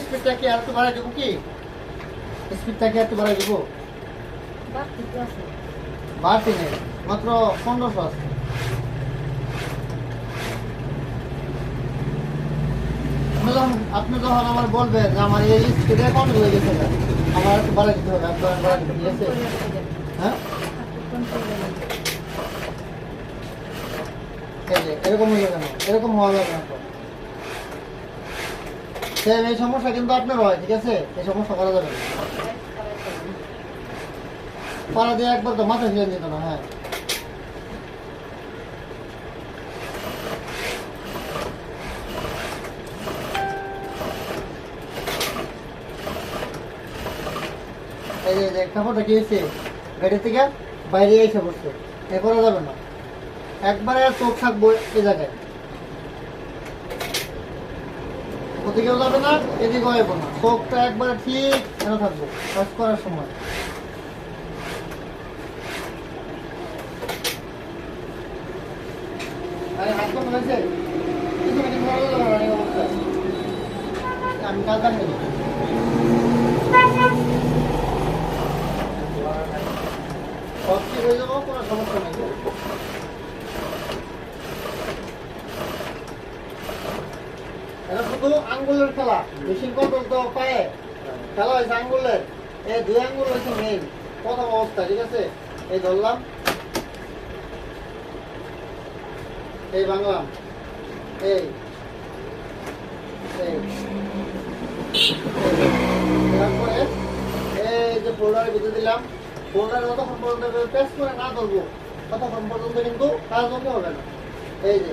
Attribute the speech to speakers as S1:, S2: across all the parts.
S1: স্পিডটা কি আর একটু বাড়াই দেবো কি? স্পিডটা কি আর একটু বাড়াই দেবো?
S2: বাড়তি
S1: নেই মাত্র পনেরোশো আছে। আপনি যখন আপনি যখন আমার বলবেন যে আমার এই স্পিডে কম হয়ে গেছে আমার একটু বাড়াই দিতে হবে বাড়াই দিতে হ্যাঁ? এরকম হয়ে যাবে না এরকম হওয়া যাবে না। তো। এই সমস্যা কিন্তু আপনার হয়, ঠিক আছে? এই সমস্যা করা যাবে পাড়া দিয়ে একবার তো মাথা ফিরে যেত না হ্যাঁ। এই যে যে, কাপড়টা কি গাড়ি থেকে বাইরে এসে বসছে। এ করা যাবে না। একবারে চোখ থাকব এই জায়গায়। ওদিকেও যাবে না এদিকেও যাব না। চোখটা একবারে ঠিক কেন থাকব, কাজ করার সময়। আমি কাজ জানি। সব ঠিক হয়ে যাব, কোনো সমস্যা নেই এটা শুধু আঙ্গুলের খেলা, মেশিন কন্ট্রোল তো পায়ে। খেলা হয়েছে আঙ্গুলের এই দুই আঙ্গুল হয়েছে মেইন প্রথম অবস্থা, ঠিক আছে? এই ধরলাম। এই বাংলাম এই। তারপরে এই যে ফোল্ডারে বেঁধে দিলাম। ফোল্ডারে যতক্ষণ পর্যন্ত প্রেস করে না ধরবো, ততক্ষণ পর্যন্ত কিন্তু কাজ হবে না। এই যে।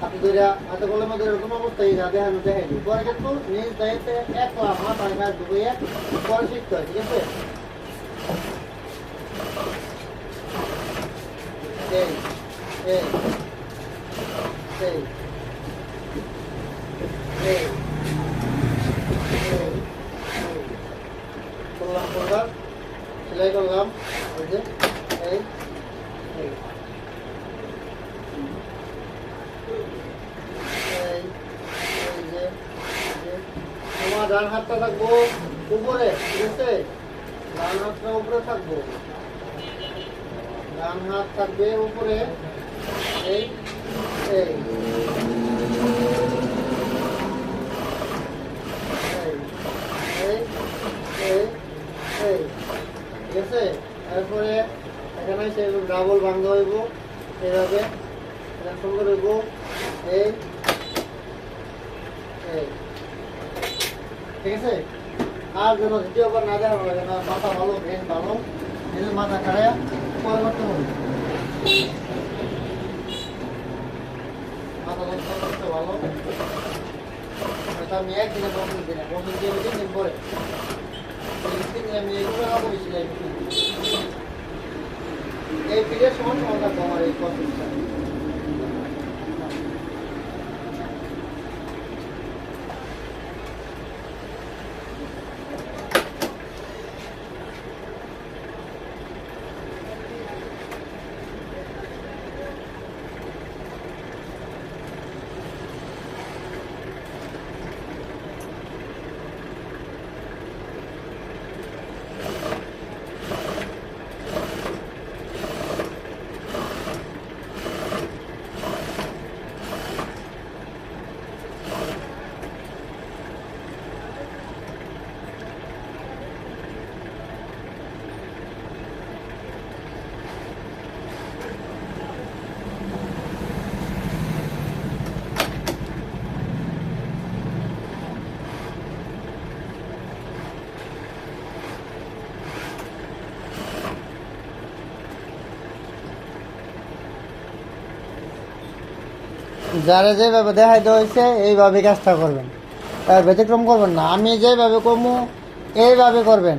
S1: হাতে কলমে ধরে এরকম অবস্থায় না দেখানো পরে কিন্তু নিজ দায়িত্বে এক মাথায় পরে শিখতে হয় ঠিক আছে করলাম করলাম সেলাই করলাম এই এই এই যে এই যে। আমার ডান হাতটা থাকব, উপরে ঠিক আছে ডান হাতটা উপরে থাকব। ডান হাত থাকবে উপরে, এই এই। ঠিক আছে তারপরে এখানে সে ডাবল ভাঙতে হইব, এইভাবে এটা সুন্দর এই। ঠিক আছে? আর যেন দ্বিতীয়বার না দেখানো লাগে না, মাথা ভালো ব্রেন ভালো, নিজের মাথা খাড়ায় পরে হবে। মাথা করতে ভালো। আমি একদিনে বসে দিই না দিয়ে তিন দিন পরে। এই আমি এগুলো না বলেছিলাম এই পিরিয়ড সময় আমার এই কষ্ট যারা যেভাবে দেখাইতে হয়েছে এইভাবে কাজটা করবেন। তার ব্যতিক্রম করবেন না। আমি যেভাবে কমু এইভাবে করবেন।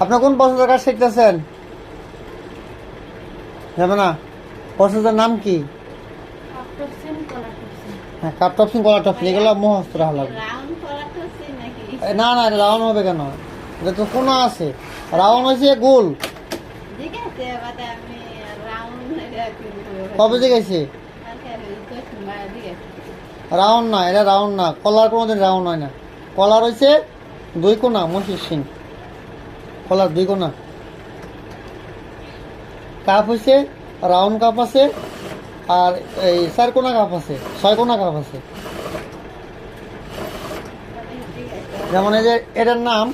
S1: আপনি কোন প্রসেসর কাজ শিখতেছেন? যাবে না প্রসেসর নাম কি? হ্যাঁ কাপ টপসিং কলা টপসিং এগুলো মহস্ত রাখা লাগবে। না না রাউন্ড হবে কেন? এটা তো কোনো আছে। রাউন্ড হয়েছে গোল। কবে দেখেছি রাউন্ড না, এটা রাউন্ড না, কলার কোনোদিন রাউন্ড হয় না। কলার হয়েছে দুই কোনা মসির সিং কলার দুই কোনা। কাপ হয়েছে রাউন্ড কাপ আছে, আর এই চার কোনা কাপ আছে, ছয় কোনা কাপ আছে। যেমন এই যে এটার নাম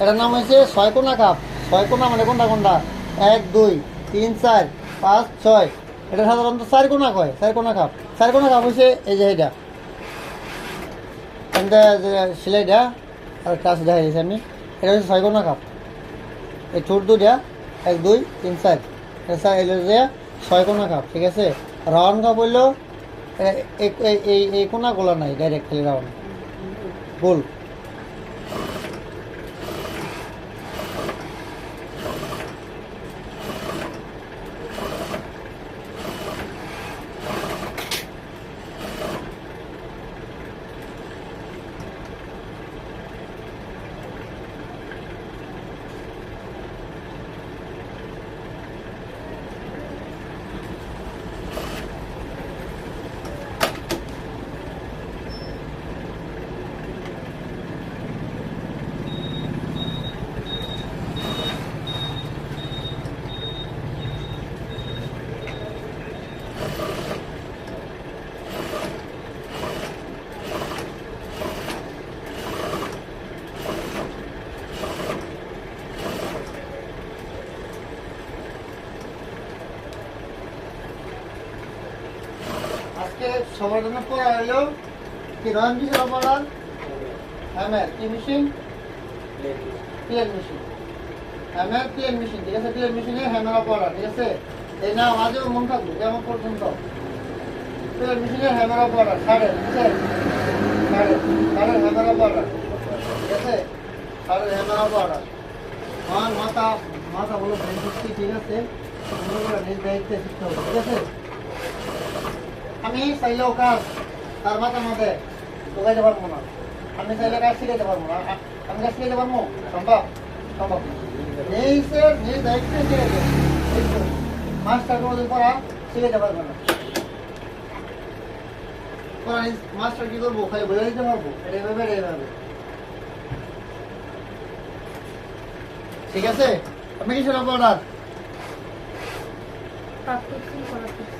S1: এটার নাম হয়েছে ছয় কোনা কাপ। ছয় কোনা মানে কোনটা কোনটা? এক, দুই, তিন, চার, পাঁচ, ছয়। এটা সাধারণত চার কোনা কয়, চার কোনা কাপ। চার কোনো কাপ হয়েছে এই যে এটা। এটা সিলাইটা আর কাজ দেখা গেছে আমি। এটা হচ্ছে ছয় কোনা কাপ। এই ঠোঁট দুটা এক, দুই, তিন, চার। এটা চার এলো যে ছয় কোনা কাপ, ঠিক আছে? রাউন্ড কাপ হইল এই- এই- গোলা নাই ডাইরেক্ট খেলে রাউন্ড। গোল আজকে সবার জন্য পড়া হলো কি রয়্যাল মেশিন অপারেটর হ্যামার কি machine plane machine hammer plane machine ঠিক আছে মেশিনে হ্যামার অপারেটর ঠিক আছে এই নাম আজও মন থাকবে কেমন পর্যন্ত প্লেন মেশিনের হ্যামার অপারেটর সাড়ে ঠিক আছে সাড়ে হ্যামার অপারেটর ঠিক আছে সাড়ে হ্যামার অপারেটর আমার মাথা মাথা শক্তি ঠিক আছে মনে শিখতে হবে ঠিক আছে আমি চাইলেও কাজ, তার মাথার মধ্যে ঢুকাইতে পারব না। আমি চাইলে কাজ শিখাইতে পারব না। আমি কাজ শিখাইতে পারব? সম্ভব? সম্ভব না। নিজ দায়িত্বে শিখাইতে মাস্টার কোনোদিন পড়া শিখাইতে পারব না। কি করব? ঠিক আছে? আপনি কি সেটা অর্ডার
S2: কাপড়ছেন কলা করছেন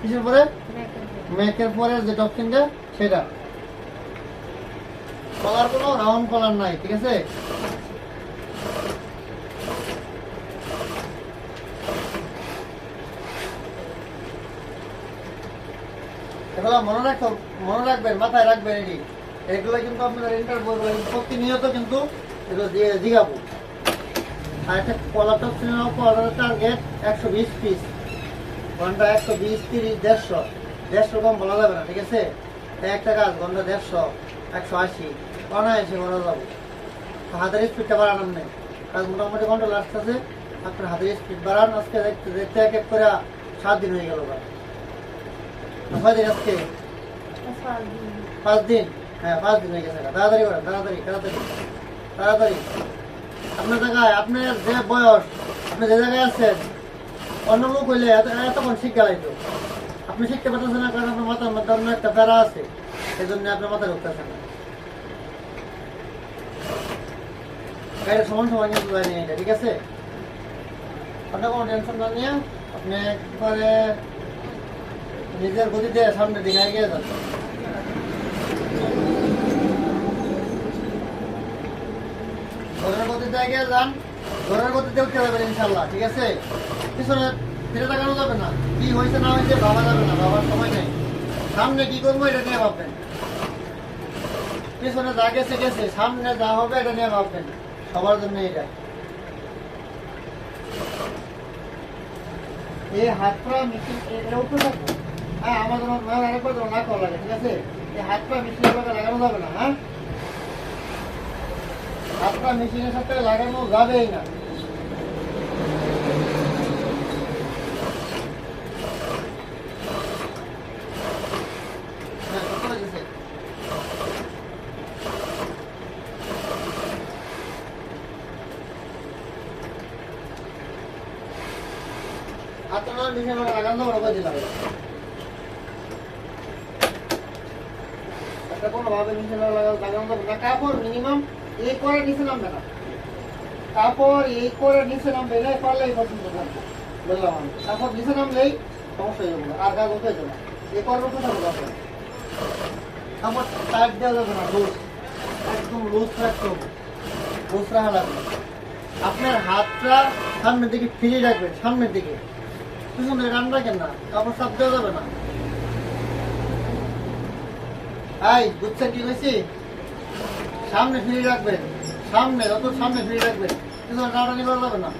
S1: কিসের পরে? মেকের পরে যে টপসিংটা সেটা। কলার কোনো রাউন্ড কলার নাই, ঠিক আছে? এগুলো মনে রাখো, মনে রাখবেন, মাথায় রাখবেন এটি। এগুলো কিন্তু আপনাদের ইন্টারভিউ প্রতিনিয়ত কিন্তু এগুলো আর একটা কলার টপসিং কলার টার্গেট একশো বিশ পিস ঘণ্টা একশো বিশ, তিরিশ, দেড়শো। দেড়শো কম বলা যাবে না, ঠিক আছে? একটা কাজ ঘণ্টা দেড়শো, একশো আশি। অনায়াসে করা যাবে। হাতের স্পিডটা বাড়ানোর নেই। কাজ মোটামুটি ঘণ্টা লাস্ট আছে আপনার হাতের স্পিড বাড়ান, আজকে দেখতে দেখতে এক এক করে সাত দিন হয়ে গেল দিন আজকে?
S2: পাঁচ দিন।
S1: হ্যাঁ পাঁচ দিন হয়ে গেছে। তাড়াতাড়ি করেন, তাড়াতাড়ি তাড়াতাড়ি। তাড়াতাড়ি। আপনার জায়গায়, আপনার যে বয়স, আপনি যে জায়গায় আছেন অন্য লোক হইলে এতক্ষণ শিক্ষা আপনি শিখতে পারতেছেন না, কারণ আপনার মাথার একটা প্যারা আছে। সেই জন্য আপনার মাথায় ঢুকতেছে না। সমান সমান কিন্তু এটা ঠিক আছে? আপনার কোনো টেনশন না। নিয়ে আপনি একবারে নিজের গতিতে সামনের দিকে এগিয়ে যান। ঘরের গতিতে এগিয়ে যান। ঘরের গতিতে উঠতে যাবেন ইনশাল্লাহ ঠিক আছে? পিছনে ফিরে তাকানো যাবে না। কি হয়েছে না হয়েছে ভাবা যাবে না, ভাবার সময় নেই। সামনে কি করব এটা নিয়ে ভাববেন। পিছনে যা গেছে গেছে। সামনে যা হবে এটা নিয়ে ভাববেন। সবার জন্য এটা এই হাত পা এটা থাকবে হ্যাঁ আমার জন্য আরেকবার যেন না করা লাগে, ঠিক আছে? এই হাত পা মিশিয়ে লাগানো যাবে না হ্যাঁ? হাত পা মেশিনের সাথে লাগানো যাবেই না হ্যাঁ, কত হয়েছে? হাতটা না মেশিনে লাগানো যাবে না, কয় দিন লাগে? কোনোভাবে নিচে যাবে না। কাপড় মিনিমাম করে নিচে নামবে না। কাপড় এই করে নিচে নামবে না পারলে এই থাকবে। বললাম আমি? কাপড় নিচে নামলেই সমস্যা হয়ে যাবে আর কাজ উঠে যাবে উঠে থাকবে কাপড় কাপড় টাইট দেওয়া যাবে না লুজ একদম লুজ রাখতে হবে। রাখা লাগবে। আপনার হাতটা সামনের দিকে ফিরে রাখবেন, সামনের দিকে। পিছনে রান রাখেন না? কাপড় চাপ দেওয়া যাবে না। আই বুঝছেন কি কইছি? সামনে ফিরে রাখবে। সামনে, যত সামনে ফিরে রাখবে, কিন্তু নাড়ানি করা যাবে না।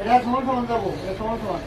S1: এটা সমান সমান যাব এটা সমান সমান।